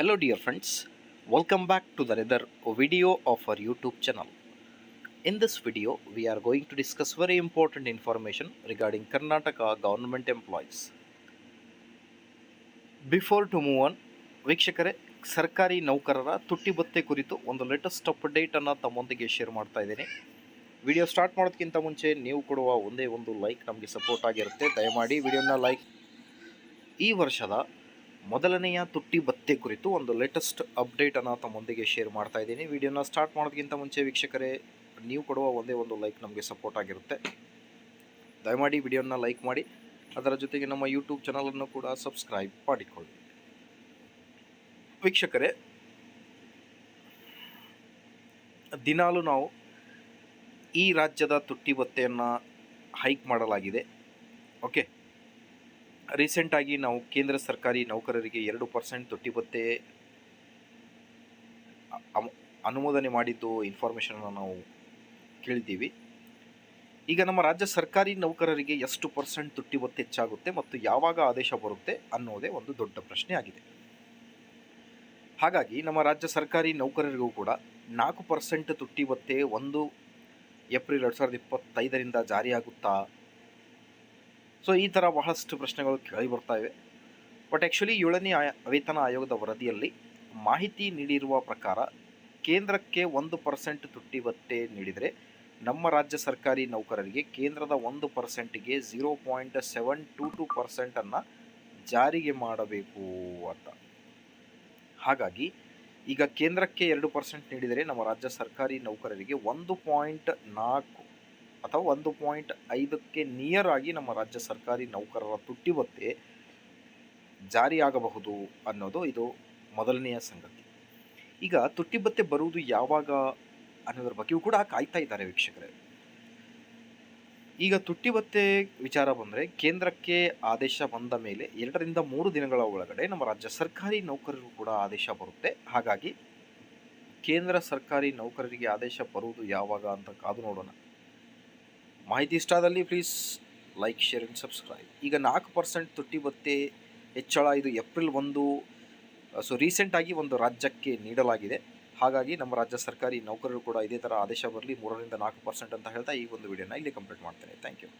Hello dear friends welcome back to the rather video of our YouTube channel in this video we are going to discuss very important information regarding Karnataka government employees before to move on ವೀಕ್ಷಕರೇ, ಸರ್ಕಾರಿ ನೌಕರರ ತುಟ್ಟಿ ಬತ್ತೆ ಕುರಿತು ಒಂದು latest ಅಪ್ಡೇಟನ್ನು ತಮ್ಮೊಂದಿಗೆ share ಮಾಡ್ತಾ ಇದ್ದೀನಿ. ವಿಡಿಯೋ ಸ್ಟಾರ್ಟ್ ಮಾಡೋದಕ್ಕಿಂತ ಮುಂಚೆ ನೀವು ಕೊಡುವ ಒಂದೇ ಒಂದು ಲೈಕ್ ನಮಗೆ ಸಪೋರ್ಟ್ ಆಗಿರುತ್ತೆ. ದಯಮಾಡಿ ವಿಡಿಯೋನ ಲೈಕ್ ಈ ವರ್ಷದ ಮೊದಲನೆಯ ತುಟ್ಟಿ ಭತ್ತೆ ಕುರಿತು ಒಂದು ಲೇಟೆಸ್ಟ್ ಅಪ್ಡೇಟನ್ನು ತಮ್ಮೊಂದಿಗೆ ಶೇರ್ ಮಾಡ್ತಾ ಇದ್ದೀನಿ. ವಿಡಿಯೋನ ಸ್ಟಾರ್ಟ್ ಮಾಡೋದಕ್ಕಿಂತ ಮುಂಚೆ ವೀಕ್ಷಕರೇ, ನೀವು ಕೊಡುವ ಒಂದೇ ಒಂದು ಲೈಕ್ ನಮಗೆ ಸಪೋರ್ಟ್ ಆಗಿರುತ್ತೆ. ದಯಮಾಡಿ ವಿಡಿಯೋನ ಲೈಕ್ ಮಾಡಿ, ಅದರ ಜೊತೆಗೆ ನಮ್ಮ ಯೂಟ್ಯೂಬ್ ಚಾನಲನ್ನು ಕೂಡ ಸಬ್ಸ್ಕ್ರೈಬ್ ಮಾಡಿಕೊಳ್ಳಿ. ವೀಕ್ಷಕರೇ, ದಿನಾಲು ನಾವು ಈ ರಾಜ್ಯದ ತುಟ್ಟಿ ಭತ್ತೆಯನ್ನು ಹೈಕ್ ಮಾಡಲಾಗಿದೆ. ಓಕೆ ರೀಸೆಂಟಾಗಿ ನಾವು ಕೇಂದ್ರ ಸರ್ಕಾರಿ ನೌಕರರಿಗೆ ಎರಡು ಪರ್ಸೆಂಟ್ ತುಟ್ಟಿ ಭತ್ತೆ ಅನುಮೋದನೆ ಮಾಡಿದ್ದು ಇನ್ಫಾರ್ಮೇಷನನ್ನು ನಾವು ಕೇಳಿದ್ದೀವಿ. ಈಗ ನಮ್ಮ ರಾಜ್ಯ ಸರ್ಕಾರಿ ನೌಕರರಿಗೆ ಎಷ್ಟು ಪರ್ಸೆಂಟ್ ತುಟ್ಟಿ ಭತ್ತೆ ಹೆಚ್ಚಾಗುತ್ತೆ ಮತ್ತು ಯಾವಾಗ ಆದೇಶ ಬರುತ್ತೆ ಅನ್ನೋದೇ ಒಂದು ದೊಡ್ಡ ಪ್ರಶ್ನೆ ಆಗಿದೆ. ಹಾಗಾಗಿ ನಮ್ಮ ರಾಜ್ಯ ಸರ್ಕಾರಿ ನೌಕರರಿಗೂ ಕೂಡ ನಾಲ್ಕು ಪರ್ಸೆಂಟ್ ತುಟ್ಟಿ ಭತ್ತೆ ಒಂದು ಏಪ್ರಿಲ್ ಎರಡು ಸಾವಿರದ ಇಪ್ಪತ್ತೈದರಿಂದ ಜಾರಿಯಾಗುತ್ತಾ ಸೊ ಈ ಥರ ಬಹಳಷ್ಟು ಪ್ರಶ್ನೆಗಳು ಕೇಳಿ ಬರ್ತಾ ಇವೆ. ಬಟ್ ಆ್ಯಕ್ಚುಲಿ ಏಳನೇ ಆಯ, ವೇತನ ಆಯೋಗದ ವರದಿಯಲ್ಲಿ ಮಾಹಿತಿ ನೀಡಿರುವ ಪ್ರಕಾರ ಕೇಂದ್ರಕ್ಕೆ ಒಂದು ಪರ್ಸೆಂಟ್ ತುಟ್ಟಿ ಭತ್ತೆ ನೀಡಿದರೆ ನಮ್ಮ ರಾಜ್ಯ ಸರ್ಕಾರಿ ನೌಕರರಿಗೆ ಕೇಂದ್ರದ ಒಂದು ಪರ್ಸೆಂಟಿಗೆ zero point seven two two ಪರ್ಸೆಂಟನ್ನು ಜಾರಿಗೆ ಮಾಡಬೇಕು ಅಂತ. ಹಾಗಾಗಿ ಈಗ ಕೇಂದ್ರಕ್ಕೆ ಎರಡು ಪರ್ಸೆಂಟ್ ನೀಡಿದರೆ ನಮ್ಮ ರಾಜ್ಯ ಸರ್ಕಾರಿ ನೌಕರರಿಗೆ ಒಂದು ಪಾಯಿಂಟ್ ನಾಲ್ಕು ಅಥವಾ ಒಂದು ಪಾಯಿಂಟ್ ಐದಕ್ಕೆ ನಿಯರ್ ಆಗಿ ನಮ್ಮ ರಾಜ್ಯ ಸರ್ಕಾರಿ ನೌಕರರ ತುಟ್ಟಿ ಭತ್ಯೆ ಜಾರಿಯಾಗಬಹುದು ಅನ್ನೋದು ಇದು ಮೊದಲನೆಯ ಸಂಗತಿ. ಈಗ ತುಟ್ಟಿ ಭತ್ಯೆ ಬರುವುದು ಯಾವಾಗ ಅನ್ನೋದ್ರ ಬಗ್ಗೆಯೂ ಕೂಡ ಕಾಯ್ತಾ ಇದ್ದಾರೆ ವೀಕ್ಷಕರೇ. ಈಗ ತುಟ್ಟಿ ಭತ್ಯೆ ವಿಚಾರ ಬಂದರೆ ಕೇಂದ್ರಕ್ಕೆ ಆದೇಶ ಬಂದ ಮೇಲೆ ಎರಡರಿಂದ ಮೂರು ದಿನಗಳ ಒಳಗಡೆ ನಮ್ಮ ರಾಜ್ಯ ಸರ್ಕಾರಿ ನೌಕರರು ಕೂಡ ಆದೇಶ ಬರುತ್ತೆ. ಹಾಗಾಗಿ ಕೇಂದ್ರ ಸರ್ಕಾರಿ ನೌಕರರಿಗೆ ಆದೇಶ ಬರುವುದು ಯಾವಾಗ ಅಂತ ಕಾದು ನೋಡೋಣ. ಮಾಹಿತಿ ಇಷ್ಟ ಆದಲ್ಲಿ please like share and subscribe ಈಗ ನಾಲ್ಕು ಪರ್ಸೆಂಟ್ ತುಟ್ಟಿ ಭತ್ತೆ ಹೆಚ್ಚಳ ಇದು ಏಪ್ರಿಲ್ ಒಂದು ಸೊ ರೀಸೆಂಟಾಗಿ ಒಂದು ರಾಜ್ಯಕ್ಕೆ ನೀಡಲಾಗಿದೆ. ಹಾಗಾಗಿ ನಮ್ಮ ರಾಜ್ಯ ಸರ್ಕಾರಿ ನೌಕರರು ಕೂಡ ಇದೇ ಥರ ಆದೇಶ ಬರಲಿ ಮೂರರಿಂದ ನಾಲ್ಕು ಪರ್ಸೆಂಟ್ ಅಂತ ಹೇಳ್ತಾ ಈ ಒಂದು ವಿಡಿಯೋನ ಇಲ್ಲಿ ಕಂಪ್ಲೀಟ್ ಮಾಡ್ತೇನೆ. Thank you